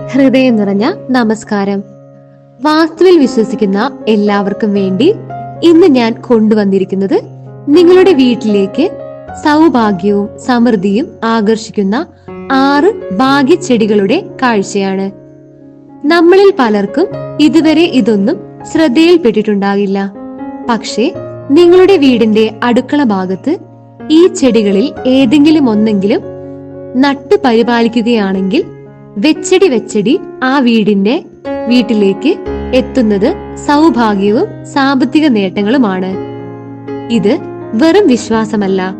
ഹൃദയം നിറഞ്ഞ നമസ്കാരം. വാസ്തുവിൽ വിശ്വസിക്കുന്ന എല്ലാവർക്കും വേണ്ടി ഇന്ന് ഞാൻ കൊണ്ടുവന്നിരിക്കുന്നത് നിങ്ങളുടെ വീട്ടിലേക്ക് സൗഭാഗ്യവും സമൃദ്ധിയും ആകർഷിക്കുന്ന ആറ് ഭാഗ്യച്ചെടികളുടെ കാഴ്ചയാണ്. നമ്മളിൽ പലർക്കും ഇതുവരെ ഇതൊന്നും ശ്രദ്ധയിൽപ്പെട്ടിട്ടുണ്ടാകില്ല. പക്ഷേ നിങ്ങളുടെ വീടിന്റെ അടുക്കള ഭാഗത്ത് ഈ ചെടികളിൽ ഏതെങ്കിലും ഒന്നെങ്കിലും നട്ടു പരിപാലിക്കുകയാണെങ്കിൽ വെച്ചടി വെച്ചടി ആ വീടിന്റെ വീട്ടിലേക്ക് എത്തുന്നത് സൗഭാഗ്യവും സാമ്പത്തിക നേട്ടങ്ങളുമാണ്. ഇത് വെറും വിശ്വാസമല്ല.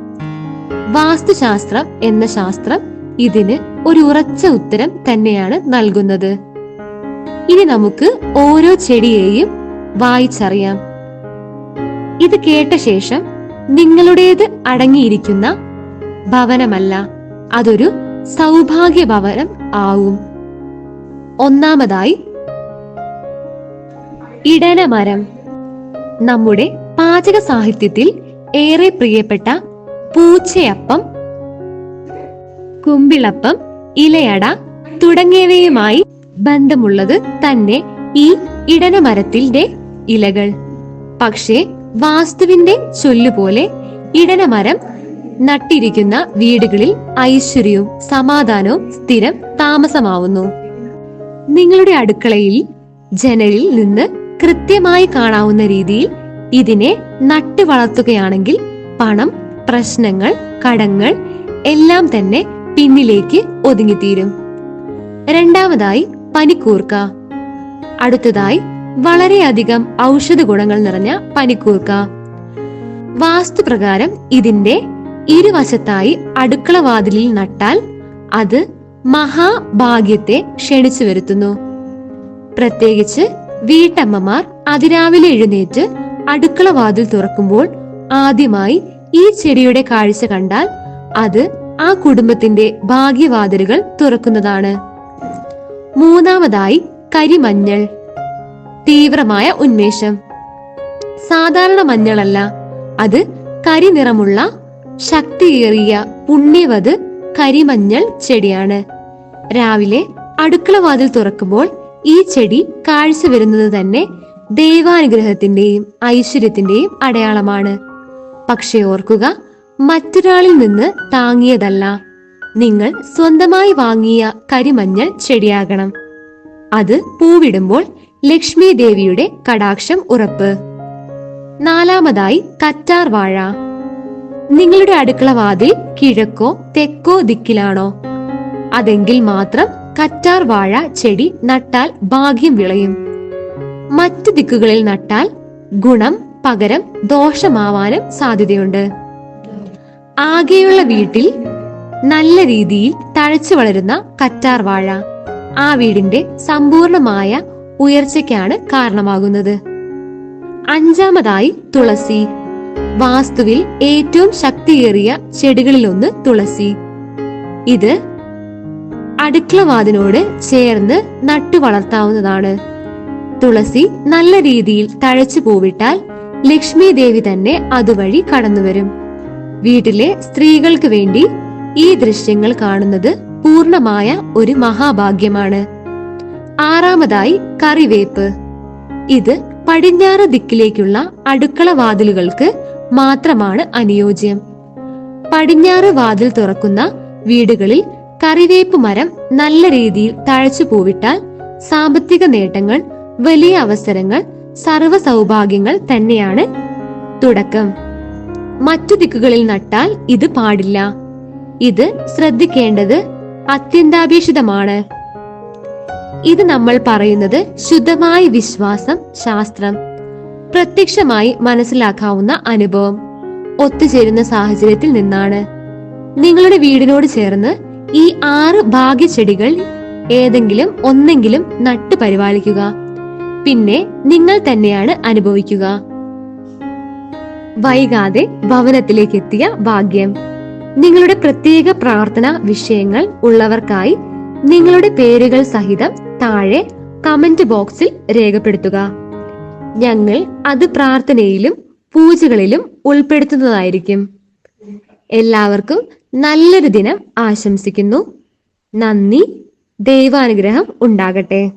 വാസ്തുശാസ്ത്രം എന്ന ശാസ്ത്രം ഇതിന് ഒരു ഉറച്ച ഉത്തരം തന്നെയാണ് നൽകുന്നത്. ഇനി നമുക്ക് ഓരോ ചെടിയെയും വായിച്ചറിയാം. ഇത് കേട്ട ശേഷം നിങ്ങളുടേത് അടങ്ങിയിരിക്കുന്ന ഭവനമല്ല. അതൊരു സൗഭാഗ്യ ഭവനം ആവും. ഒന്നാമതായി ഇടനമരം. നമ്മുടെ പാചക സാഹിത്യത്തിൽ ഏറെ പ്രിയപ്പെട്ട പൂച്ചയപ്പം കുമ്പിളപ്പം ഇലയട തുടങ്ങിയവയുമായി ബന്ധമുള്ളത് തന്നെ ഈ ഇടനമരത്തിന്റെ ഇലകൾ. പക്ഷേ വാസ്തുവിന്റെ ചൊല്ലുപോലെ ഇടനമരം നട്ടിരിക്കുന്ന വീടുകളിൽ ഐശ്വര്യവും സമാധാനവും സ്ഥിരം താമസമാവുന്നു. നിങ്ങളുടെ അടുക്കളയിൽ ജനലിൽ നിന്ന് കൃത്യമായി കാണാവുന്ന രീതിയിൽ ഇതിനെ നട്ടു വളർത്തുകയാണെങ്കിൽ പണം പ്രശ്നങ്ങൾ കടങ്ങൾ എല്ലാം തന്നെ പിന്നിലേക്ക് ഒതുങ്ങിത്തീരും. രണ്ടാമതായി പനിക്കൂർക്ക. അടുത്തതായി വളരെയധികം ഔഷധ ഗുണങ്ങൾ നിറഞ്ഞ പനിക്കൂർക്ക. വാസ്തുപ്രകാരം ഇതിന്റെ ഇരുവശത്തായി അടുക്കള വാതിലിൽ നട്ടാൽ അത് മഹാഭാഗ്യത്തെ ക്ഷണിച്ചു വരുത്തുന്നു. പ്രത്യേകിച്ച് വീട്ടമ്മമാർ അതിരാവിലെ എഴുന്നേറ്റ് അടുക്കള വാതിൽ തുറക്കുമ്പോൾ ആദ്യമായി ഈ ചെടിയുടെ കാഴ്ച കണ്ടാൽ അത് ആ കുടുംബത്തിന്റെ ഭാഗ്യവാതിലുകൾ തുറക്കുന്നതാണ്. മൂന്നാമതായി കരിമഞ്ഞൾ. തീവ്രമായ ഉന്മേഷം. സാധാരണ മഞ്ഞളല്ല. അത് കരിനിറമുള്ള ശക്തിയേറിയ പുണ്യവത് കരിമഞ്ഞൾ ചെടിയാണ്. രാവിലെ അടുക്കള വാതിൽ തുറക്കുമ്പോൾ ഈ ചെടി കാഴ്ച വരുന്നത് തന്നെ ദൈവാനുഗ്രഹത്തിന്റെയും ഐശ്വര്യത്തിന്റെയും അടയാളമാണ്. പക്ഷെ ഓർക്കുക മറ്റൊരാളിൽ നിന്ന് താങ്ങിയതല്ല. നിങ്ങൾ സ്വന്തമായി വാങ്ങിയ കരിമഞ്ഞൾ ചെടിയാകണം. അത് പൂവിടുമ്പോൾ ലക്ഷ്മി ദേവിയുടെ കടാക്ഷം ഉറപ്പ്. നാലാമതായി കറ്റാർ വാഴ. നിങ്ങളുടെ അടുക്കള വാതിൽ കിഴക്കോ തെക്കോ ദിക്കിലാണോ? അതെങ്കിൽ മാത്രം കറ്റാർ വാഴ ചെടി നട്ടാൽ ഭാഗ്യം വിളയും. മറ്റു ദിക്കുകളിൽ നട്ടാൽ ഗുണം പകരം ദോഷമാവാനും സാധ്യതയുണ്ട്. ആകെയുള്ള വീട്ടിൽ നല്ല രീതിയിൽ തഴച്ചു വളരുന്ന കറ്റാർ വാഴ. ആ വീടിന്റെ സമ്പൂർണമായ ഉയർച്ചയ്ക്കാണ് കാരണമാകുന്നത്. അഞ്ചാമതായി തുളസി. വാസ്തുവിൽ ഏറ്റവും ശക്തിയേറിയ ചെടികളിലൊന്ന് തുളസി. ഇത് അടുക്കളവാതിനോട് ചേർന്ന് നട്ടു വളർത്താവുന്നതാണ്. തുളസി നല്ല രീതിയിൽ തഴച്ചു പൂവിട്ടാൽ ലക്ഷ്മി ദേവി തന്നെ അതുവഴി കടന്നുവരും. വീട്ടിലെ സ്ത്രീകൾക്ക് വേണ്ടി ഈ ദൃശ്യങ്ങൾ കാണുന്നത് പൂർണമായ ഒരു മഹാഭാഗ്യമാണ്. ആറാമതായി കറിവേപ്പ്. ഇത് പടിഞ്ഞാറ് ദിക്കിലേക്കുള്ള അടുക്കള വാതിലുകൾക്ക് മാത്രമാണ് അനുയോജ്യം. പടിഞ്ഞാറ് വാതിൽ തുറക്കുന്ന വീടുകളിൽ കറിവേപ്പ് മരം നല്ല രീതിയിൽ തഴച്ചു പൂവിട്ടാൽ സാമ്പത്തിക നേട്ടങ്ങൾ വലിയ അവസരങ്ങൾ സർവ സൗഭാഗ്യങ്ങൾ തന്നെയാണ് തുടക്കം. മറ്റു ദിക്കുകളിൽ നട്ടാൽ ഇത് പാടില്ല. ഇത് ശ്രദ്ധിക്കേണ്ടത് അത്യന്താപേക്ഷിതമാണ്. ഇത് നമ്മൾ പറയുന്നത് ശുദ്ധമായ വിശ്വാസം ശാസ്ത്രം പ്രത്യക്ഷമായി മനസ്സിലാക്കാവുന്ന അനുഭവം ഒത്തുചേരുന്ന സാഹചര്യത്തിൽ നിന്നാണ്. നിങ്ങളുടെ വീടിനോട് ചേർന്ന് ഈ ആറ് ഭാഗ്യചെടികൾ ഏതെങ്കിലും ഒന്നെങ്കിലും നട്ടു പരിപാലിക്കുക. പിന്നെ നിങ്ങൾ തന്നെയാണ് അനുഭവിക്കുക. വൈകാതെ ഭവനത്തിലേക്ക് എത്തിയ ഭാഗ്യം. നിങ്ങളുടെ പ്രത്യേക പ്രാർത്ഥന വിഷയങ്ങൾ ഉള്ളവർക്കായി നിങ്ങളുടെ പേരുകൾ സഹിതം താഴെ കമന്റ് ബോക്സിൽ രേഖപ്പെടുത്തുക. ഞങ്ങൾ അത് പ്രാർത്ഥനയിലും പൂജകളിലും ഉൾപ്പെടുത്തുന്നതായിരിക്കും. എല്ലാവർക്കും നല്ലൊരു ദിനം ആശംസിക്കുന്നു. നന്ദി. ദൈവാനുഗ്രഹം ഉണ്ടാകട്ടെ.